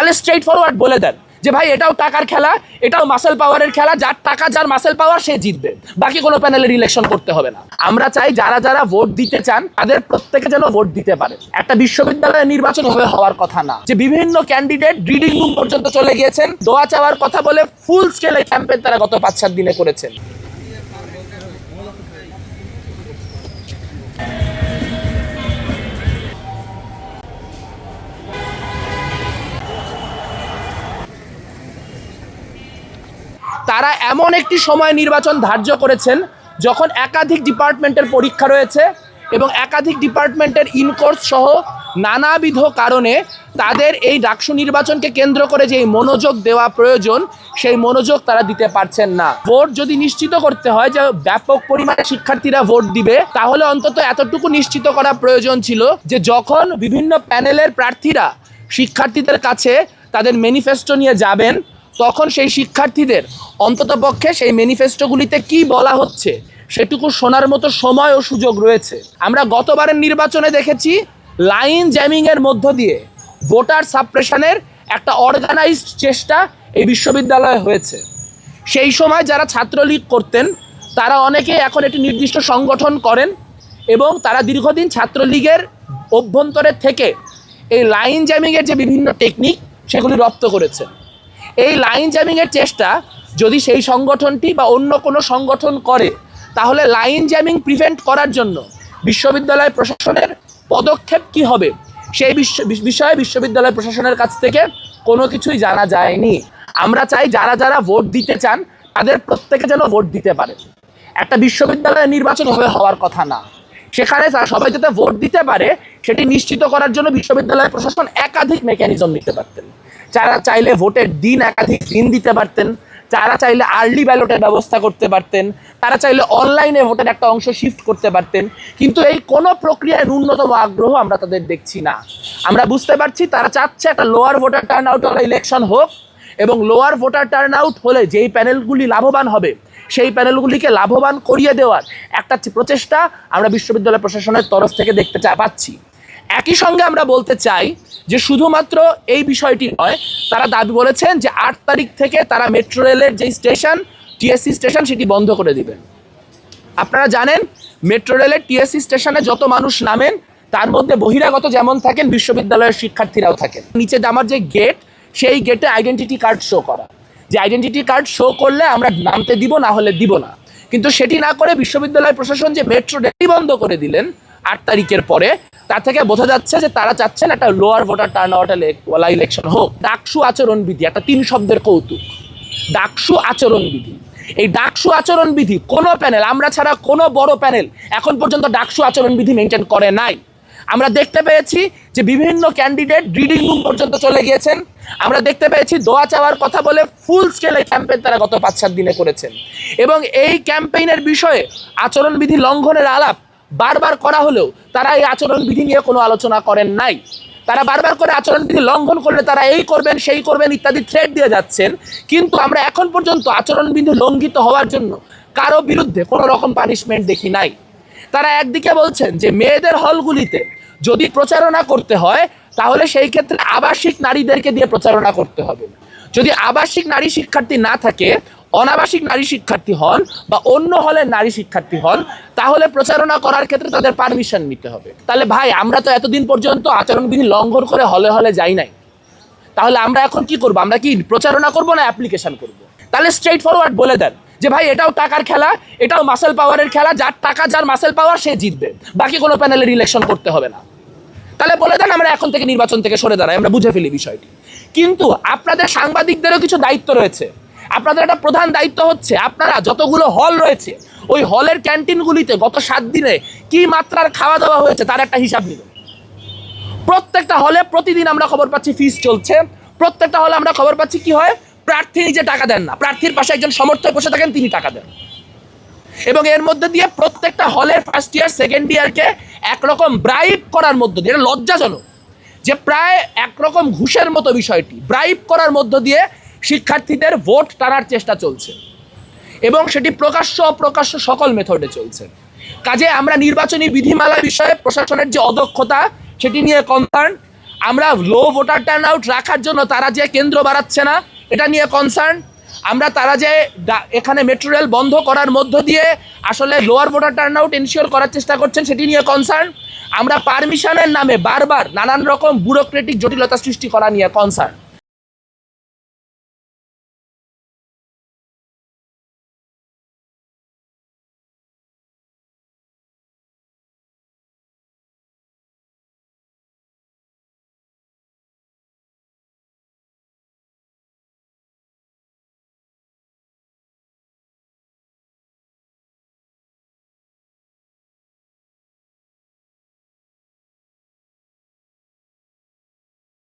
তাহলে straight forward বলে দেন যে ভাই, এটাও টাকার খেলা, এটাও মাসেল পাওয়ারের খেলা, যার টাকা, যার মাসেল পাওয়ার সে জিতবে। বাকি কোনো প্যানেলের ইলেকশন করতে হবে না। আমরা চাই যারা যারা ভোট দিতে চান, তাদের প্রত্যেকে যেন ভোট দিতে পারে। একটা বিশ্ববিদ্যালয়ের নির্বাচন হবে হওয়ার কথা না। যে বিভিন্ন ক্যান্ডিডেট রিডিং রুম পর্যন্ত চলে গিয়েছেন, দোয়া চাওয়ার কথা বলে ফুল স্কেলে ক্যাম্পেন তারা গত পাঁচ সাত দিনে করেছেন। তারা এমন একটি সময় নির্বাচন ধার্য করেছেন যখন একাধিক ডিপার্টমেন্টের পরীক্ষা রয়েছে এবং একাধিক ডিপার্টমেন্টের ইনকোর্স সহ নানাবিধ কারণে তাদের এই ডাকসু নির্বাচনকে কেন্দ্র করে যে মনোযোগ দেওয়া প্রয়োজন, সেই মনোযোগ তারা দিতে পারছেন না। ভোট যদি নিশ্চিত করতে হয় যে ব্যাপক পরিমাণে শিক্ষার্থীরা ভোট দিবে, তাহলে অন্তত এতটুকু নিশ্চিত করা প্রয়োজন ছিল যে যখন বিভিন্ন প্যানেলের প্রার্থীরা শিক্ষার্থীদের কাছে তাদের ম্যানিফেস্টো নিয়ে যাবেন তখন সেই শিক্ষার্থীদের অন্ততপক্ষে সেই ম্যানিফেস্টোগুলিতে কি বলা হচ্ছে সেটুকু শোনার মতো সময় ও সুযোগ রয়েছে। আমরা গতবারের নির্বাচনে দেখেছি লাইন জ্যামিংয়ের মধ্য দিয়ে ভোটার সাপ্রেশনের একটা অর্গানাইজড চেষ্টা এই বিশ্ববিদ্যালয়ে হয়েছে। সেই সময় যারা ছাত্রলীগ করতেন, তারা অনেকে এখন একটি নির্দিষ্ট সংগঠন করেন এবং তারা দীর্ঘদিন ছাত্রলীগের অভ্যন্তরের থেকে এই লাইন জ্যামিংয়ের যে বিভিন্ন টেকনিক সেগুলি রপ্ত করেছেন। এই লাইন জ্যামিংয়ের চেষ্টা যদি সেই সংগঠনটি বা অন্য কোনো সংগঠন করে, তাহলে লাইন জ্যামিং প্রিভেন্ট করার জন্য বিশ্ববিদ্যালয় প্রশাসনের পদক্ষেপ কি হবে? সেই বিষয়ে বিশ্ববিদ্যালয় প্রশাসনের কাছ থেকে কোনো কিছুই জানা যায়নি। আমরা চাই যারা যারা ভোট দিতে চান, তাদের প্রত্যেকে যেন ভোট দিতে পারে। একটা বিশ্ববিদ্যালয়ের নির্বাচন হবে হওয়ার কথা না। সেখানে সবাই যাতে ভোট দিতে পারে, সেটি নিশ্চিত করার জন্য বিশ্ববিদ্যালয় প্রশাসন একাধিক মেকানিজম নিতে পারতেন। যারা চাইলে ভোটের দিন একাধিক দিন দিতে পারতেন, যারা চাইলে আর্লি ব্যালটের ব্যবস্থা করতে পারতেন, তারা চাইলে অনলাইনে ভোটের একটা অংশ শিফট করতে পারতেন, কিন্তু এই কোনো প্রক্রিয়ায় ন্যূনতম আগ্রহ আমরা তাদের দেখছি না। আমরা বুঝতে পারছি তারা চাচ্ছে একটা lower voter turn out election হোক এবং লোয়ার ভোটার টার্ন আউট হলে যেই প্যানেলগুলি লাভবান হবে, সেই প্যানেলগুলিকে লাভবান করিয়ে দেওয়ার একটা প্রচেষ্টা আমরা বিশ্ববিদ্যালয় প্রশাসনের তরফ থেকে দেখতে চা, পাচ্ছি। একই সঙ্গে আমরা বলতে চাই যে শুধুমাত্র এই বিষয়টি নয়, তারা দাবি বলেছেন যে আট তারিখ থেকে তারা মেট্রো রেলের যে স্টেশন, টিএসসি স্টেশন সেটি বন্ধ করে দিবেন। আপনারা জানেন, মেট্রো রেলের টিএসসি স্টেশনে যত মানুষ নামেন, তার মধ্যে বহিরাগত যেমন থাকেন, বিশ্ববিদ্যালয়ের শিক্ষার্থীরাও থাকেন। নিচে আমার যে গেট সেই গেটে আইডেন্টিটি কার্ড শো করা। যে আইডেন্টিটি কার্ড শো করলে আমরা নামতে দিব, না হলে দিব না। কিন্তু সেটি না করে বিশ্ববিদ্যালয় প্রশাসন যে মেট্রো রেলই বন্ধ করে দিলেন আট তারিখের পরে, তার থেকে বোঝা যাচ্ছে যে তারা চাচ্ছেন একটা লোয়ার ভোটার টার্ন আউট ওয়ালা ইলেকশন হোক। ডাকসু আচরণবিধি, একটা তিন শব্দের কৌতুক। ডাকসু আচরণবিধি। এই ডাকসু আচরণবিধি কোনো প্যানেল আমরা ছাড়া কোনো বড় প্যানেল এখন পর্যন্ত ডাকসু আচরণবিধি মেনটেন করে নাই। আমরা দেখতে পেয়েছি যে বিভিন্ন ক্যান্ডিডেট রিডিং রুম পর্যন্ত চলে গিয়েছেন। আমরা দেখতে পেয়েছি দোয়া চাওয়ার কথা বলে ফুল স্কেলে ক্যাম্পেইন তারা গত পাঁচ সাত দিনে করেছেন। এবং এই ক্যাম্পেইনের বিষয়ে আচরণবিধি লঙ্ঘনের আলাপ বারবার করা হলেও তারা এই আচরণবিধি নিয়ে কোনো আলোচনা করেন নাই। তারা বারবার করে আচরণবিধি লঙ্ঘন করলে তারা এই করবেন, সেই করবেন ইত্যাদি থ্রেট দিয়ে যাচ্ছেন। কিন্তু আমরা এখন পর্যন্ত আচরণবিধি লঙ্ঘিত হওয়ার জন্য কারও বিরুদ্ধে কোনো রকম পানিশমেন্ট দেখি নাই। তারা একদিকে বলছেন যে মেয়েদের হলগুলিতে যদি প্রচারণা করতে হয়, তাহলে সেই ক্ষেত্রে আবাসিক নারীদেরকে দিয়ে প্রচারণা করতে হবে। যদি আবাসিক নারী শিক্ষার্থী না থাকে অনাবাসিক নারী শিক্ষার্থী হন বা অন্য হলে নারী শিক্ষার্থী হন, তাহলে প্রচারণা করার ক্ষেত্রে তাদের পারমিশন নিতে হবে। তাহলে ভাই, আমরা তো এতদিন পর্যন্ত আচরণবিধি লঙ্ঘন করে হলে হলে যাই নাই। তাহলে আমরা এখন কি করব? আমরা কি প্রচারণা করব না অ্যাপ্লিকেশন করব? তাহলে স্ট্রেট ফরওয়ার্ড বলে দেন যে ভাই, এটাও টাকার খেলা, এটাও মাসেল পাওয়ারের খেলা, যার টাকা, যার মাসেল পাওয়ার সে জিতবে। বাকি কোনো প্যানেলের ইলেকশন করতে হবে না। তাহলে বলে দেন আমরা এখন থেকে নির্বাচন থেকে সরে দাঁড়াই, আমরা বুঝে ফেলি বিষয়টি। কিন্তু আপনাদের সাংবাদিকদেরও কিছু দায়িত্ব রয়েছে। আপনাদের একটা প্রধান দায়িত্ব হচ্ছে আপনারা যতগুলো হল রয়েছে, ওই হলের ক্যান্টিনগুলিতে গত সাত দিনে কি মাত্রার খাওয়া দাওয়া হয়েছে তার একটা হিসাব নিন। প্রত্যেকটা হলে প্রতিদিন আমরা খবর পাচ্ছি ফিস চলছে। প্রত্যেকটা হলে আমরা খবর পাচ্ছি কি হয়? প্রার্থী নিজে টাকা দেন না, প্রার্থীর পাশে একজন সমর্থক বসে থাকেন, তিনি টাকা দেন। এবং এর মধ্যে দিয়ে প্রত্যেকটা হলের ফার্স্ট ইয়ার সেকেন্ড ইয়ারকে একরকম ব্রাইব করার মধ্য দিয়ে, এটা লজ্জাজনক যে প্রায় একরকম ঘুষের মতো বিষয়টি ব্রাইব করার মধ্য দিয়ে শিক্ষার্থীদের ভোট টানার চেষ্টা চলছে এবং সেটি প্রকাশ্য অপ্রকাশ্য সকল মেথডে চলছে। কাজে আমরা নির্বাচনী বিধিমালা বিষয়ে প্রশাসনের যে অদক্ষতা, সেটি নিয়ে কনসার্ন আমরা লো ভোটার টার্ন আউট রাখার জন্য তারা যে কেন্দ্র বাড়াচ্ছে না, এটা নিয়ে কনসার্ন আমরা তারা যে এখানে মেট্রো রেল বন্ধ করার মধ্য দিয়ে আসলে lower voter turn out ensure করার চেষ্টা করছেন, সেটি নিয়ে কনসার্ন আমরা পারমিশনের নামে বারবার নানান রকম ব্যুরোক্রেটিক জটিলতা সৃষ্টি করা নিয়ে কনসার্ন